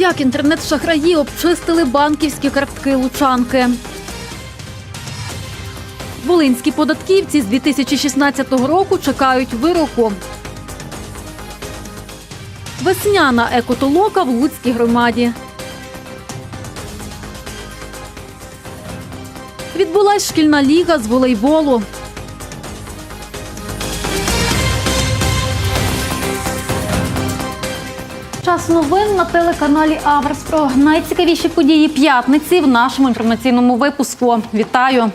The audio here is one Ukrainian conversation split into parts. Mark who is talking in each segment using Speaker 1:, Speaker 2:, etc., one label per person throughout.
Speaker 1: Як інтернет-шахраї обчистили банківські картки лучанки. Волинські податківці з 2016 року чекають вироку. Весняна екотолока в Луцькій громаді. Відбулась шкільна ліга з волейболу. Час новин на телеканалі Аверс про найцікавіші події п'ятниці в нашому інформаційному випуску. Вітаю!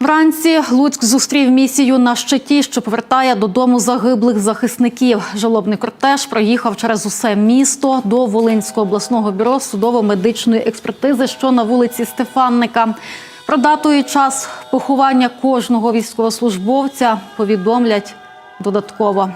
Speaker 1: Вранці Луцьк зустрів місію на щиті, що повертає додому загиблих захисників. Жалобний кортеж проїхав через усе місто до Волинського обласного бюро судово-медичної експертизи, що на вулиці Стефанника. Про дату і час поховання кожного військовослужбовця повідомлять додатково.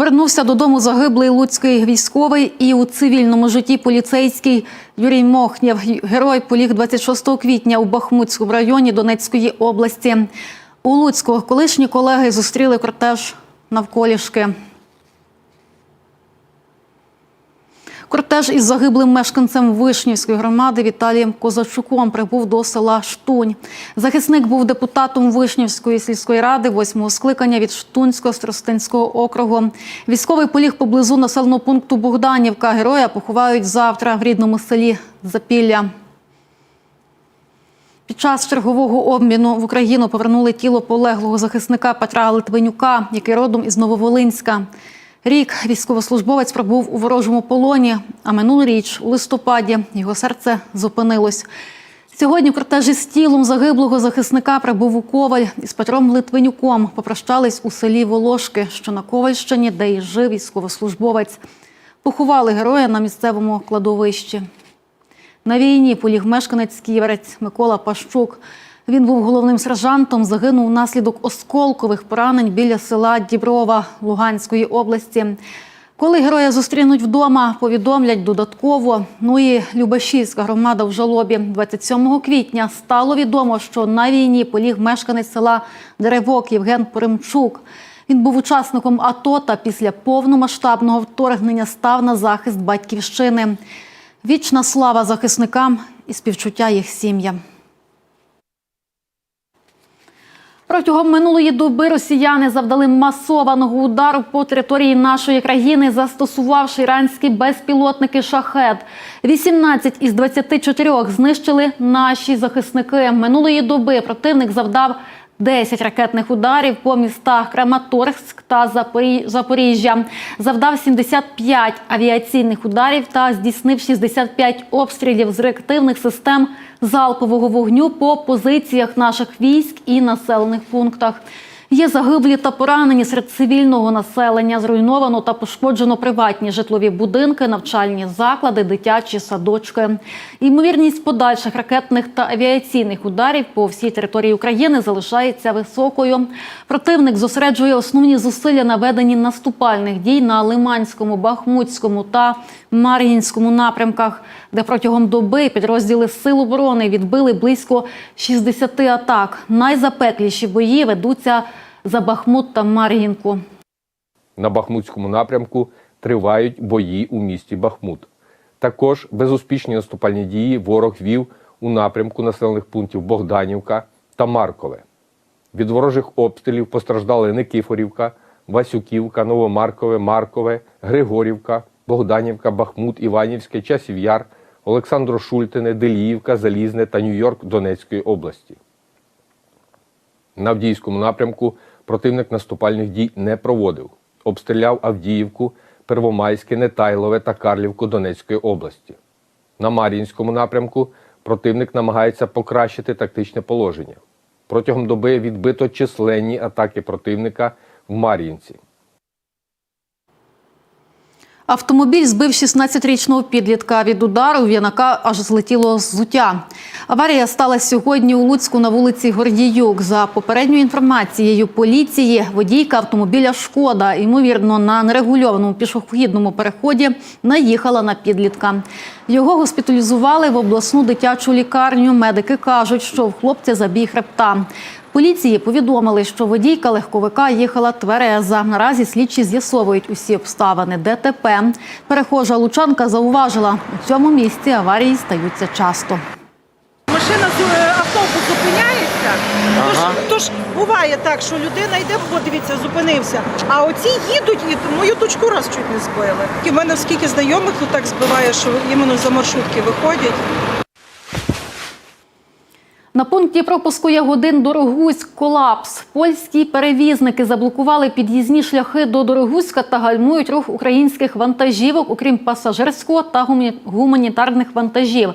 Speaker 1: Повернувся додому загиблий луцький військовий і у цивільному житті поліцейський Юрій Мохнєв. Герой поліг 26 квітня у Бахмутському районі Донецької області. У Луцьку колишні колеги зустріли кортеж навколішки. Кортеж із загиблим мешканцем Вишнівської громади Віталієм Козачуком прибув до села Штунь. Захисник був депутатом Вишнівської сільської ради восьмого скликання від Штунського Старостинського округу. Військовий поліг поблизу населеного пункту Богданівка. Героя поховають завтра в рідному селі Запілля. Під час чергового обміну в Україну повернули тіло полеглого захисника Петра Литвинюка, який родом із Нововолинська. Рік військовослужбовець пробув у ворожому полоні, а минулоріч, у листопаді, його серце зупинилось. Сьогодні кортежі з тілом загиблого захисника прибув у Коваль із Петром Литвинюком. Попрощались у селі Волошки, що на Ковальщині, де й жив військовослужбовець. Поховали героя на місцевому кладовищі. На війні поліг мешканець Ківерець Микола Пащук. Він був головним сержантом, загинув внаслідок осколкових поранень біля села Діброва Луганської області. Коли героя зустрінуть вдома, повідомлять додатково. Ну і Любашівська громада в жалобі 27 квітня стало відомо, що на війні поліг мешканець села Деревок Євген Поремчук. Він був учасником АТО та після повномасштабного вторгнення став на захист батьківщини. Вічна слава захисникам і співчуття їх сім'ям. Протягом минулої доби росіяни завдали масованого удару по території нашої країни, застосувавши іранські безпілотники шахет. 18 із 24 знищили наші захисники. Минулої доби противник завдав 10 ракетних ударів по містах Краматорськ та Запорі- Запоріжжя. Завдав 75 авіаційних ударів та здійснив 65 обстрілів з реактивних систем залпового вогню по позиціях наших військ і населених пунктах. Є загиблі та поранені серед цивільного населення. Зруйновано та пошкоджено приватні житлові будинки, навчальні заклади, дитячі садочки. Ймовірність подальших ракетних та авіаційних ударів по всій території України залишається високою. Противник зосереджує основні зусилля на веденні наступальних дій на Лиманському, Бахмутському та Мар'їнському напрямках, де протягом доби підрозділи Сил оборони відбили близько 60 атак. Найзапекліші бої ведуться за Бахмут та Мар'їнку.
Speaker 2: На Бахмутському напрямку тривають бої у місті Бахмут. Також безуспішні наступальні дії ворог вів у напрямку населених пунктів Богданівка та Маркове. Від ворожих обстрілів постраждали Никифорівка, Васюківка, Новомаркове, Маркове, Григорівка, Богданівка, Бахмут, Іванівське, Часів Яр, Олександро Шультине, Деліївка, Залізне та Нью-Йорк Донецької області. На Авдіївському напрямку противник наступальних дій не проводив. Обстріляв Авдіївку, Первомайське, Нетайлове та Карлівку Донецької області. На Мар'їнському напрямку противник намагається покращити тактичне положення. Протягом доби відбито численні атаки противника в Мар'їнці.
Speaker 1: Автомобіль збив 16-річного підлітка. Від удару в янака аж злетіло взуття. Аварія сталася сьогодні у Луцьку на вулиці Гордіюк. За попередньою інформацією поліції, водійка автомобіля Шкода, ймовірно, на нерегульованому пішохідному переході наїхала на підлітка. Його госпіталізували в обласну дитячу лікарню. Медики кажуть, що в хлопця забій хребта. Поліції повідомили, що водійка легковика їхала твереза. Наразі слідчі з'ясовують усі обставини ДТП. Перехожа лучанка зауважила, у цьому місці аварії стаються часто.
Speaker 3: Машина з е, автобус зупиняється. Тож, тож буває так, що людина йде, подивіться, зупинився. А оці їдуть і мою дочку раз чуть не збили. І мене скільки знайомих тут так збиває, що іменно за маршрутки виходять.
Speaker 1: На пункті пропуску Ягодин Дорогуськ колапс. Польські перевізники заблокували під'їзні шляхи до Дорогуська та гальмують рух українських вантажівок, окрім пасажирського та гуманітарних вантажів.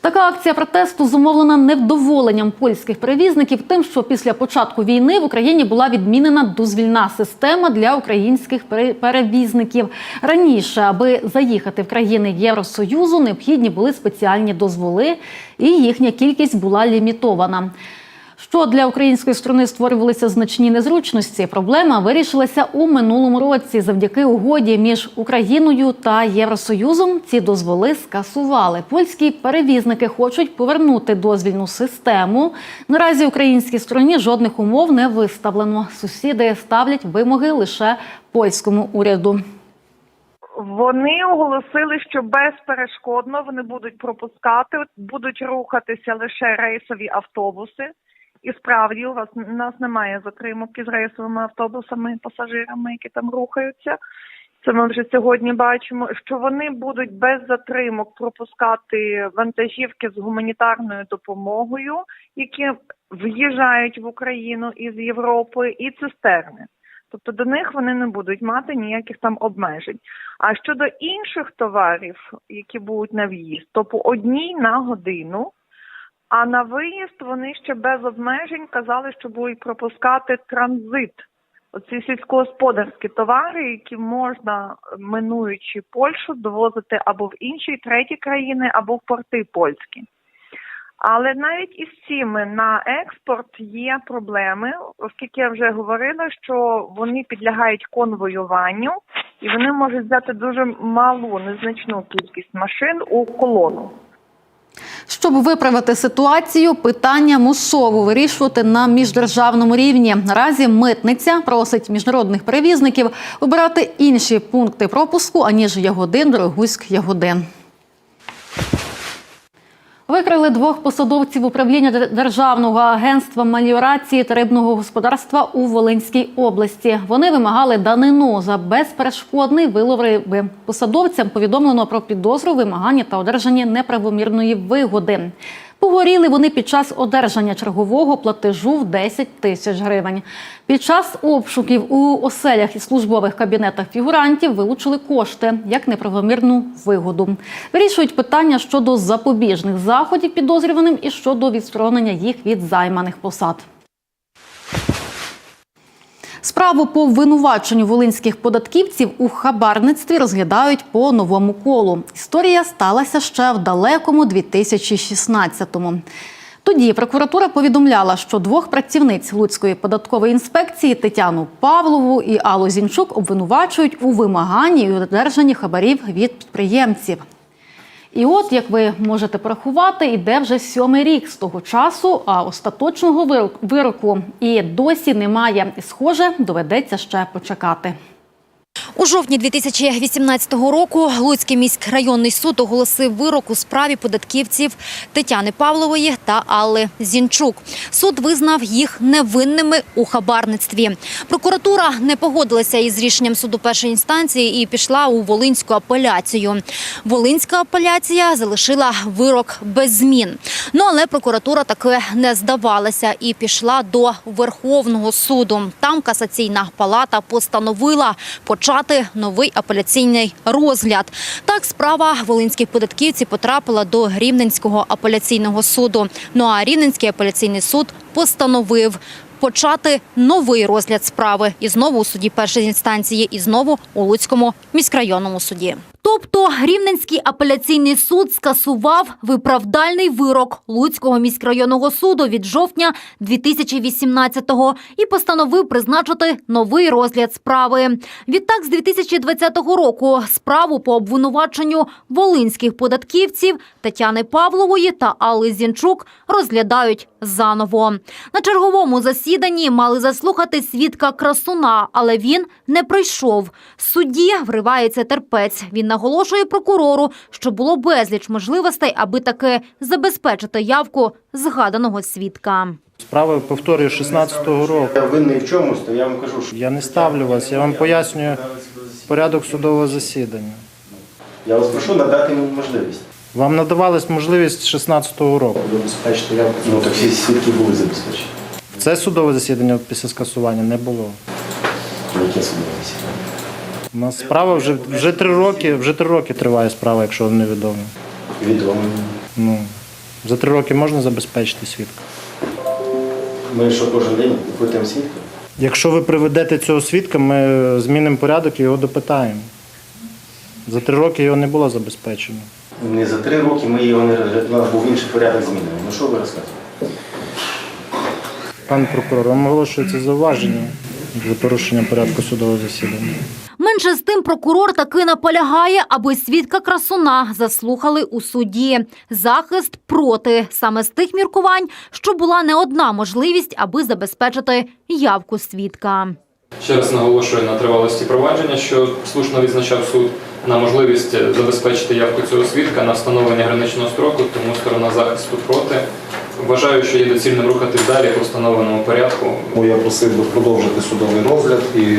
Speaker 1: Така акція протесту зумовлена невдоволенням польських перевізників тим, що після початку війни в Україні була відмінена дозвільна система для українських перевізників. Раніше, аби заїхати в країни Євросоюзу, необхідні були спеціальні дозволи, і їхня кількість була лімітована. Що для української сторони створювалися значні незручності. Проблема вирішилася у минулому році. Завдяки угоді між Україною та Євросоюзом ці дозволи скасували. Польські перевізники хочуть повернути дозвільну систему. Наразі українській стороні жодних умов не виставлено. Сусіди ставлять вимоги лише польському уряду.
Speaker 4: Вони оголосили, що безперешкодно вони будуть пропускати, будуть рухатися лише рейсові автобуси. І справді у вас у нас немає затримок із рейсовими автобусами, пасажирами, які там рухаються. Це ми вже сьогодні бачимо, що вони будуть без затримок пропускати вантажівки з гуманітарною допомогою, які в'їжджають в Україну із Європи, і цистерни. Тобто до них вони не будуть мати ніяких там обмежень. А щодо інших товарів, які будуть на в'їзд, то по одній на годину. А на виїзд вони ще без обмежень казали, що будуть пропускати транзит. Оці сільськогосподарські товари, які можна, минуючи Польщу, довозити або в інші треті країни, або в порти польські. Але навіть із цими на експорт є проблеми, оскільки я вже говорила, що вони підлягають конвоюванню і вони можуть взяти дуже малу незначну кількість машин у колону.
Speaker 1: Щоб виправити ситуацію, питання мусово вирішувати на міждержавному рівні. Наразі митниця просить міжнародних перевізників обирати інші пункти пропуску аніж Ягодин, Дорогуськ, Ягодин. Викрили двох посадовців управління Державного агентства меліорації та рибного господарства у Волинській області. Вони вимагали данину за безперешкодний вилов риби. Посадовцям повідомлено про підозру, вимагання та одержання неправомірної вигоди. Погоріли вони під час одержання чергового платежу в 10 тисяч гривень. Під час обшуків у оселях і службових кабінетах фігурантів вилучили кошти як неправомірну вигоду. Вирішують питання щодо запобіжних заходів підозрюваним і щодо відсторонення їх від займаних посад. Справу по винуваченню волинських податківців у хабарництві розглядають по новому колу. Історія сталася ще в далекому 2016-му. Тоді прокуратура повідомляла, що двох працівниць Луцької податкової інспекції Тетяну Павлову і Аллу Зінчук обвинувачують у вимаганні і одержанні хабарів від підприємців. І от, як ви можете порахувати, іде вже сьомий рік з того часу, а остаточного вирок- вироку і досі немає. І, схоже, доведеться ще почекати.
Speaker 5: У жовтні 2018 року Луцький міськрайонний суд оголосив вирок у справі податківців Тетяни Павлової та Алли Зінчук. Суд визнав їх невинними у хабарництві. Прокуратура не погодилася із рішенням суду першої інстанції і пішла у Волинську апеляцію. Волинська апеляція залишила вирок без змін. Ну але прокуратура таки не здавалася і пішла до Верховного суду. Там касаційна палата постановила почати новий апеляційний розгляд. Так, справа волинських податківців потрапила до Рівненського апеляційного суду. Ну а Рівненський апеляційний суд постановив. Почати новий розгляд справи і знову у суді першої інстанції, і знову у Луцькому міськрайонному суді. То Тобто Рівненський апеляційний суд скасував виправдальний вирок Луцького міськрайонного суду від жовтня 2018-го і постановив призначити новий розгляд справи. Відтак, з 2020 року справу по обвинуваченню волинських податківців Тетяни Павлової та Алли Зінчук розглядають заново. На черговому засіданні мали заслухати свідка красуна, але він не прийшов. Судді вривається терпець. Він наголошує прокурору, що було безліч можливостей, аби таки забезпечити явку згаданого свідка.
Speaker 6: Справа повторюю 16-го року.
Speaker 7: Я винний в чомусь, то я вам кажу, що
Speaker 6: Я не ставлю вас, я вам пояснюю порядок судового засідання.
Speaker 7: я вас прошу надати мені можливість.
Speaker 6: Вам надавалась можливість 16-го року.
Speaker 7: Забезпечити явку. Ну так всі свідки були забезпечені.
Speaker 6: Це судове засідання після скасування не було.
Speaker 7: Яке судове засідання?
Speaker 6: У нас справа вже, вже три роки, вже три роки триває справа, якщо вам невідомо.
Speaker 7: Відомо.
Speaker 6: Ну, за три роки можна забезпечити свідка.
Speaker 7: Ми що кожен день викликаємо свідка?
Speaker 6: Якщо ви приведете цього свідка, ми змінимо порядок і його допитаємо. За три роки його не було забезпечено.
Speaker 7: Не за три роки ми його не розгляд- у нас був інший порядок змінений. Ну що ви розказуєте?
Speaker 6: Пан прокурор, вам оголошується зауваження за порушення порядку судового засідання.
Speaker 5: Менше з тим прокурор таки наполягає, аби свідка красуна заслухали у суді. Захист проти саме з тих міркувань, що була не одна можливість, аби забезпечити явку свідка.
Speaker 8: Ще раз наголошую на тривалості провадження, що слушно відзначав суд на можливість забезпечити явку цього свідка на встановлення граничного строку, тому сторона захисту проти. Вважаю, що є доцільним рухатись далі по встановленому порядку.
Speaker 9: Я просив би продовжити судовий розгляд і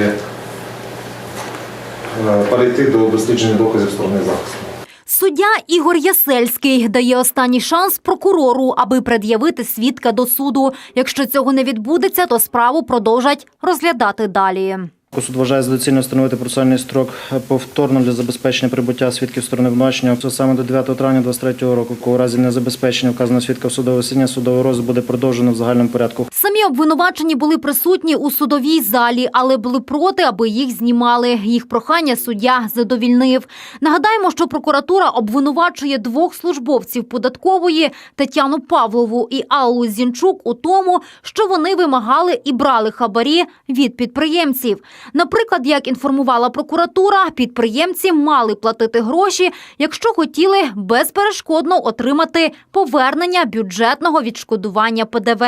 Speaker 9: перейти до дослідження доказів сторони захисту.
Speaker 5: Суддя Ігор Ясельський дає останній шанс прокурору, аби пред'явити свідка до суду. Якщо цього не відбудеться, то справу продовжать розглядати далі.
Speaker 6: Суд вважає за доцільно встановити процесуальний строк повторно для забезпечення прибуття свідків сторони обвинувачення саме до 9 травня 2023 року. коли У разі незабезпечення вказаного свідка в судового засідання судовий розгляд буде продовжено в загальному порядку.
Speaker 5: Самі обвинувачені були присутні у судовій залі, але були проти, аби їх знімали. Їх прохання суддя задовільнив. Нагадаємо, що прокуратура обвинувачує двох службовців податкової Тетяну Павлову і Аллу Зінчук у тому, що вони вимагали і брали хабарі від підприємців. Наприклад, як інформувала прокуратура, підприємці мали платити гроші, якщо хотіли безперешкодно отримати повернення бюджетного відшкодування ПДВ.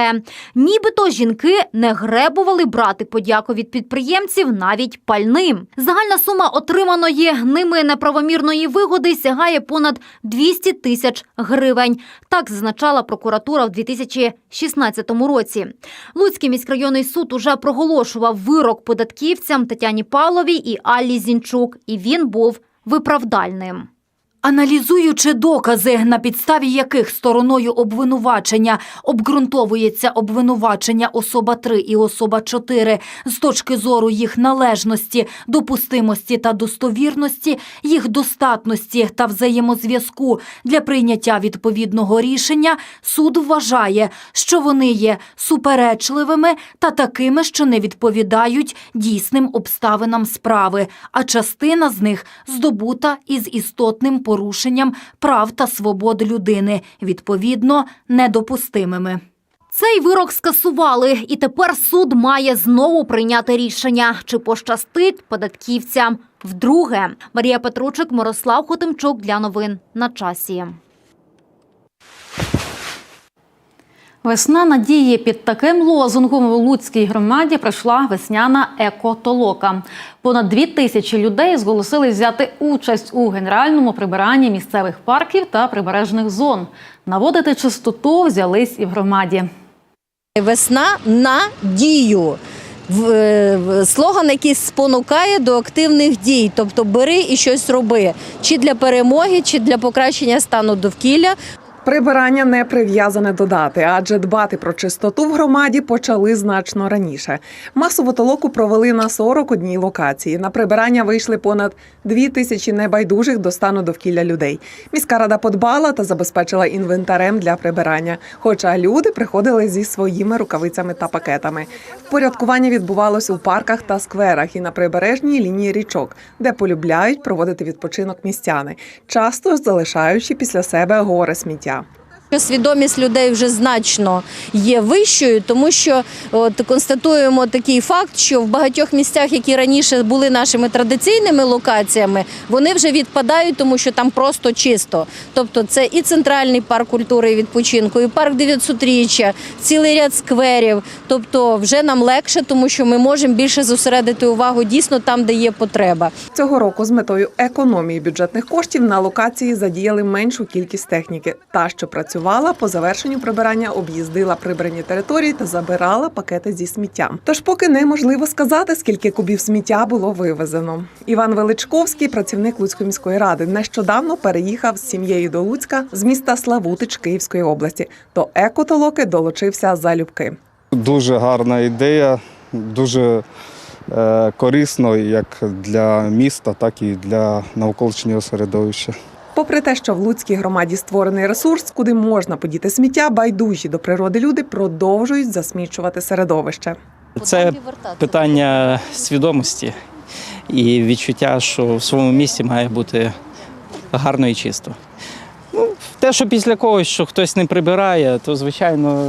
Speaker 5: Нібито жінки не гребували брати подяку від підприємців навіть пальним. Загальна сума отриманої ними неправомірної вигоди сягає понад 200 тисяч гривень. Так зазначала прокуратура в 2016 році. Луцький міськрайонний суд уже проголошував вирок податківцям Тетяні Павловій і Аллі Зінчук, і він був виправдальним.
Speaker 10: Аналізуючи докази, на підставі яких стороною обвинувачення обґрунтовується обвинувачення особа 3 і особа 4 з точки зору їх належності, допустимості та достовірності, їх достатності та взаємозв'язку для прийняття відповідного рішення, суд вважає, що вони є суперечливими та такими, що не відповідають дійсним обставинам справи, а частина з них здобута із істотним порушенням прав та свобод людини, відповідно, недопустимими.
Speaker 5: Цей вирок скасували, і тепер суд має знову прийняти рішення, чи пощастить податківцям вдруге. Марія Петручик, Мирослав Хотимчук для новин на часі.
Speaker 1: Весна надії під таким лозунгом у Луцькій громаді пройшла весняна екотолока. Понад дві тисячі людей зголосили взяти участь у генеральному прибиранні місцевих парків та прибережних зон. Наводити чистоту взялись і в громаді.
Speaker 11: Весна на дію. Е, Слоган, який спонукає до активних дій, тобто бери і щось роби, чи для перемоги, чи для покращення стану довкілля.
Speaker 12: Прибирання не прив'язане до дати, адже дбати про чистоту в громаді почали значно раніше. Масову толоку провели на 41 локації. На прибирання вийшли понад дві тисячі небайдужих до стану довкілля людей. Міська рада подбала та забезпечила інвентарем для прибирання. Хоча люди приходили зі своїми рукавицями та пакетами. Впорядкування відбувалось у парках та скверах і на прибережній лінії річок, де полюбляють проводити відпочинок містяни, часто залишаючи після себе гори сміття.
Speaker 11: Що Свідомість людей вже значно є вищою, тому що от констатуємо такий факт, що в багатьох місцях, які раніше були нашими традиційними локаціями, вони вже відпадають, тому що там просто чисто. Тобто, це і центральний парк культури і відпочинку, і парк 900-річчя, цілий ряд скверів. Тобто, вже нам легше, тому що ми можемо більше зосередити увагу дійсно там, де є потреба.
Speaker 12: Цього року з метою економії бюджетних коштів на локації задіяли меншу кількість техніки. Та, що працювала по завершенню прибирання, об'їздила прибрані території та забирала пакети зі сміттям. Тож поки неможливо сказати, скільки кубів сміття було вивезено. Іван Величковський, працівник Луцької міської ради, нещодавно переїхав з сім'єю до Луцька з міста Славутич Київської області. До екотолоки долучився залюбки.
Speaker 13: Дуже гарна ідея, дуже е, корисно як для міста, так і для навколишнього середовища.
Speaker 12: Попри те, що в Луцькій громаді створений ресурс, куди можна подіти сміття, байдужі до природи люди продовжують засмічувати середовище.
Speaker 14: Це питання свідомості і відчуття, що в своєму місті має бути гарно і чисто. Ну, те, що після когось, що хтось не прибирає, то звичайно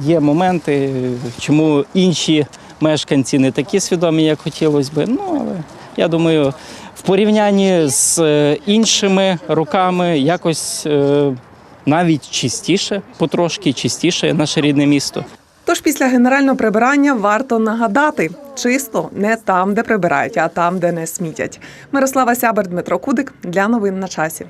Speaker 14: є моменти, чому інші мешканці не такі свідомі, як хотілося би. Ну, але я думаю, в порівнянні з е, іншими роками якось е, навіть чистіше, потрошки чистіше наше рідне місто.
Speaker 12: Тож після генерального прибирання варто нагадати: чисто не там, де прибирають, а там, де не смітять. Мирослава Сябер, Дмитро Кудик для новин на часі.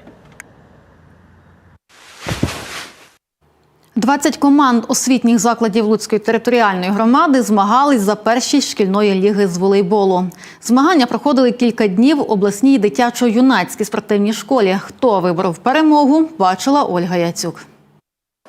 Speaker 1: 20 команд освітніх закладів Луцької територіальної громади змагались за першість шкільної ліги з волейболу. Змагання проходили кілька днів в обласній дитячо-юнацькій спортивній школі. Хто виборов перемогу, бачила Ольга Яцюк.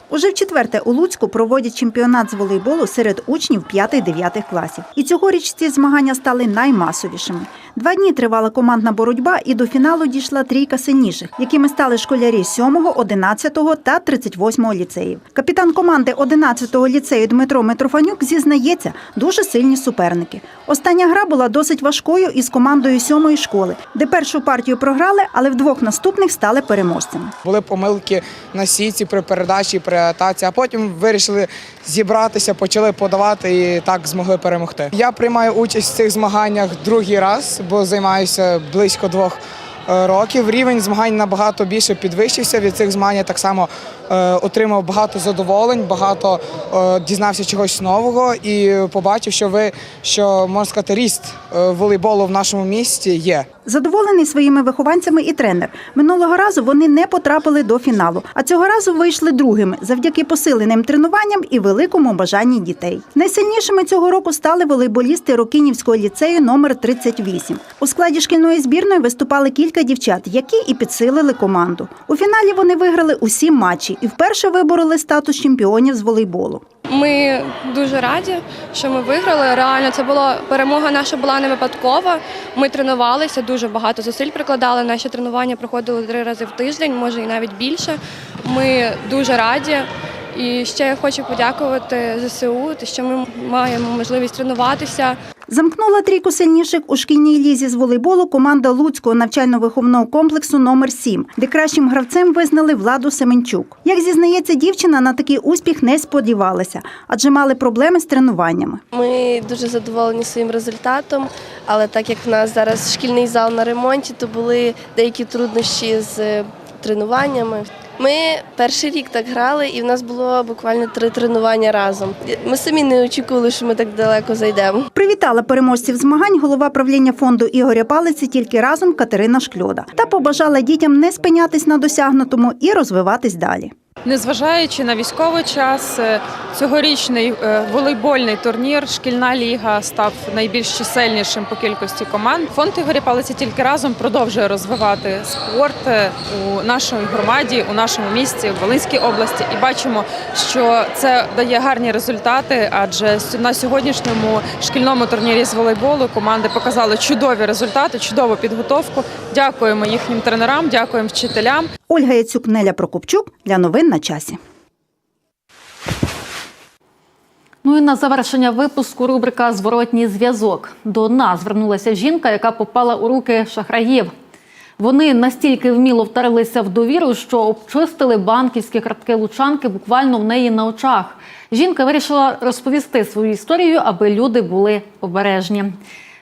Speaker 15: Уже в четверте у Луцьку проводять чемпіонат з волейболу серед учнів 5-9 класів. І цьогоріч ці змагання стали наймасовішими. Два дні тривала командна боротьба, і до фіналу дійшла трійка сильніших, якими стали школярі 7, 11 та 38 ліцеїв. Капітан команди 11-го ліцею Дмитро Митрофанюк зізнається, дуже сильні суперники. Остання гра була досить важкою із командою 7-ї школи, де першу партію програли, але в двох наступних стали переможцями.
Speaker 16: Були помилки на сіці при передачі, при атаці, а потім вирішили зібратися, почали подавати і так змогли перемогти. Я приймаю участь в цих змаганнях другий раз, бо займаюся близько двох е, років. Рівень змагань набагато більше підвищився. Від цих змагань так само отримав багато задоволень, багато е, дізнався чогось нового і побачив, що ви що можна сказати, ріст е, волейболу в нашому місті є.
Speaker 15: Задоволений своїми вихованцями і тренер. Минулого разу вони не потрапили до фіналу, а цього разу вийшли другими завдяки посиленим тренуванням і великому бажанні дітей. Найсильнішими цього року стали волейболісти Рокинівського ліцею номер 38. У складі шкільної збірної виступали кілька дівчат, які і підсилили команду. У фіналі вони виграли усі матчі і вперше вибороли статус чемпіонів з волейболу.
Speaker 17: Ми дуже раді, що ми виграли. Реально, це була перемога наша була не випадкова. Ми тренувалися, дуже багато зусиль прикладали. Наші тренування проходили три рази в тиждень, може і навіть більше. Ми дуже раді. І ще я хочу подякувати ЗСУ, що ми маємо можливість тренуватися.
Speaker 15: Замкнула трійку сильніших у шкільній лізі з волейболу команда Луцького навчально-виховного комплексу номер 7 де кращим гравцем визнали Владу Семенчук. Як зізнається дівчина, на такий успіх не сподівалася, адже мали проблеми з тренуваннями.
Speaker 18: Ми дуже задоволені своїм результатом, але так як в нас зараз шкільний зал на ремонті, то були деякі труднощі з е, тренуваннями. Ми перший рік так грали, і в нас було буквально три тренування разом. Ми самі не очікували, що ми так далеко зайдемо.
Speaker 15: Привітала переможців змагань голова правління фонду Ігоря Палиці тільки разом Катерина Шкльода та побажала дітям не спинятись на досягнутому і розвиватись далі.
Speaker 19: Незважаючи на військовий час, е, цьогорічний е, волейбольний турнір Шкільна ліга став найбільш чисельнішим по кількості команд. Фонд Ігоря Палиці тільки разом продовжує розвивати спорт е, у нашій громаді, у нашому місті, в Волинській області. І бачимо, що це дає гарні результати. Адже на сьогоднішньому шкільному турнірі з волейболу команди показали чудові результати, чудову підготовку. Дякуємо їхнім тренерам, дякуємо вчителям.
Speaker 15: Ольга Яцюк, Неля Прокопчук для новин на часі.
Speaker 1: Ну і на завершення випуску рубрика Зворотній зв'язок. До нас звернулася жінка, яка попала у руки шахраїв. Вони настільки вміло втарилися в довіру, що обчистили банківські картки лучанки буквально в неї на очах. Жінка вирішила розповісти свою історію, аби люди були обережні.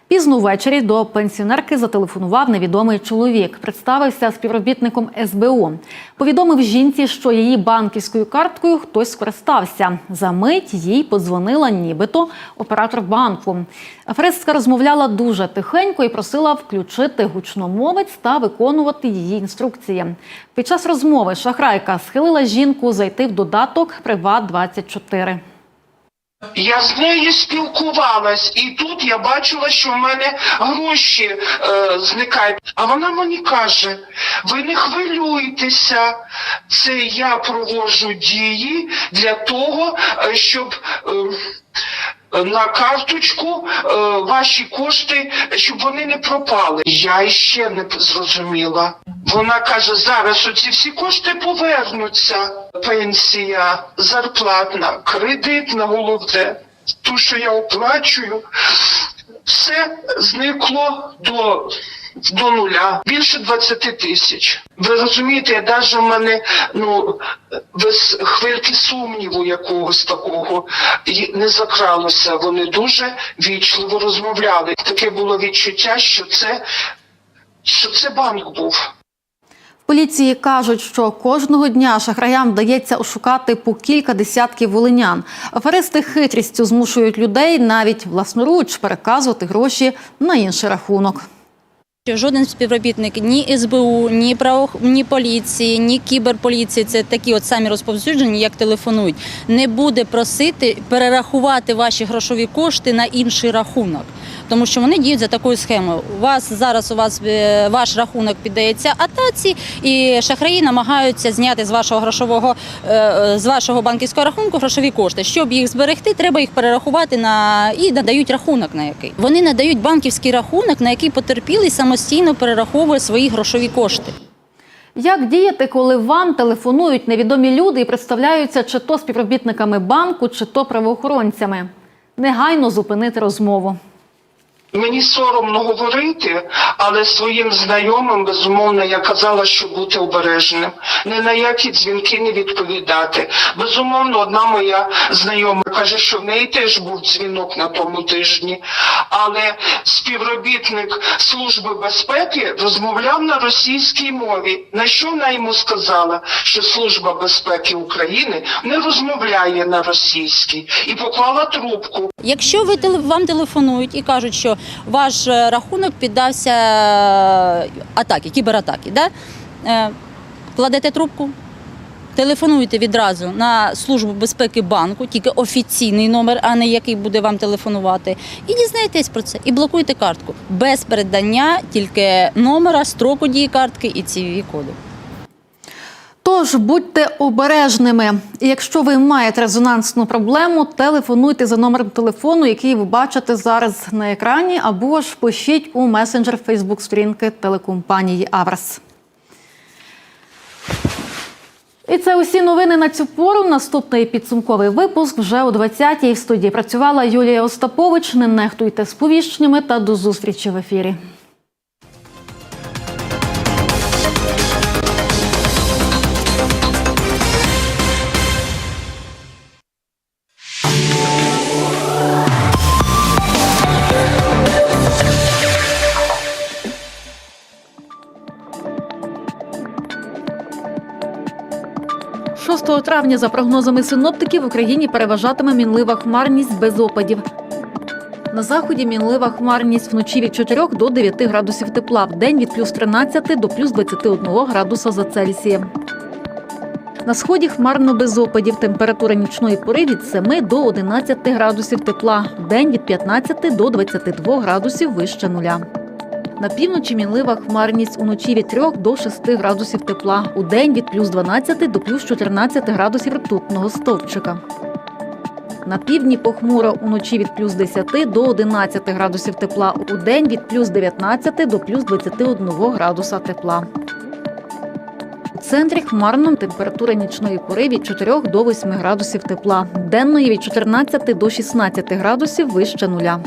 Speaker 1: Пізно ввечері до пенсіонерки зателефонував невідомий чоловік. Представився співробітником СБУ. Повідомив жінці, що її банківською карткою хтось скористався. За мить їй подзвонила нібито оператор банку. Аферистка розмовляла дуже тихенько і просила включити гучномовець та виконувати її інструкції. Під час розмови шахрайка схилила жінку зайти в додаток Приват 24
Speaker 20: Я з нею спілкувалась, і тут я бачила, що в мене гроші е, зникають. А вона мені каже: ви не хвилюйтеся, це я проводжу дії для того, е, щоб. Е, на карточку е, ваші кошти, щоб вони не пропали. Я ще не зрозуміла. Вона каже: зараз оці всі кошти повернуться. Пенсія, зарплатна, кредитна головне, ту, що я оплачую, все зникло до. До нуля більше 20 тисяч. Ви розумієте, навіть в мене ну без хвильки сумніву якогось такого не закралося. Вони дуже вічливо розмовляли. Таке було відчуття, що це, що це банк був.
Speaker 1: Поліції кажуть, що кожного дня шахраям вдається ошукати по кілька десятків волинян. Аферисти хитрістю змушують людей навіть власноруч переказувати гроші на інший рахунок.
Speaker 21: Що Жоден співробітник ні СБУ, ні право, ні поліції, ні кіберполіції, це такі от самі розповсюджені, як телефонують, не буде просити перерахувати ваші грошові кошти на інший рахунок. Тому що вони діють за такою схемою. У вас зараз у вас е, ваш рахунок піддається атаці, і шахраї намагаються зняти з вашого грошового е, е, з вашого банківського рахунку грошові кошти. Щоб їх зберегти, треба їх перерахувати на і надають рахунок на який. Вони надають банківський рахунок, на який потерпілий самостійно перераховує свої грошові кошти.
Speaker 1: Як діяти, коли вам телефонують невідомі люди і представляються чи то співробітниками банку, чи то правоохоронцями? Негайно зупинити розмову.
Speaker 20: Мені соромно говорити, але своїм знайомим безумовно я казала, що бути обережним, ні на які дзвінки не відповідати. Безумовно, одна моя знайома каже, що в неї теж був дзвінок на тому тижні, але співробітник служби безпеки розмовляв на російській мові. На що вона йому сказала, що служба безпеки України не розмовляє на російській і поклала трубку.
Speaker 21: Якщо ви вам телефонують і кажуть, що ваш е, рахунок піддався е, атаки, кібератаки, да? е, кладете трубку, телефонуєте відразу на службу безпеки банку, тільки офіційний номер, а не який буде вам телефонувати, і дізнаєтесь про це, і блокуєте картку без передання тільки номера, строку дії картки і cvv коду.
Speaker 1: Тож будьте обережними. Якщо ви маєте резонансну проблему, телефонуйте за номером телефону, який ви бачите зараз на екрані, або ж пишіть у месенджер Фейсбук сторінки телекомпанії Аврас. І це усі новини на цю пору. Наступний підсумковий випуск вже о 20-й. В студії працювала Юлія Остапович. Не нехтуйте сповіщеннями та до зустрічі в ефірі. – травня, за прогнозами синоптиків, в Україні переважатиме мінлива хмарність без опадів. На заході мінлива хмарність вночі від 4 до 9 градусів тепла, в день від плюс 13 до плюс 21 градуса за Цельсієм. На сході хмарно без опадів. Температура нічної пори від 7 до 11 градусів тепла. Вдень від 15 до 22 градусів вище нуля. На півночі мінлива хмарність уночі від 3 до 6 градусів тепла. У день від плюс 12 до плюс 14 градусів ртутного стовпчика. На півдні похмуро уночі від плюс 10 до 11 градусів тепла. У день від плюс 19 до плюс 21 градуса тепла. У центрі хмарно температура нічної пори від 4 до 8 градусів тепла. Денної від 14 до 16 градусів вище нуля.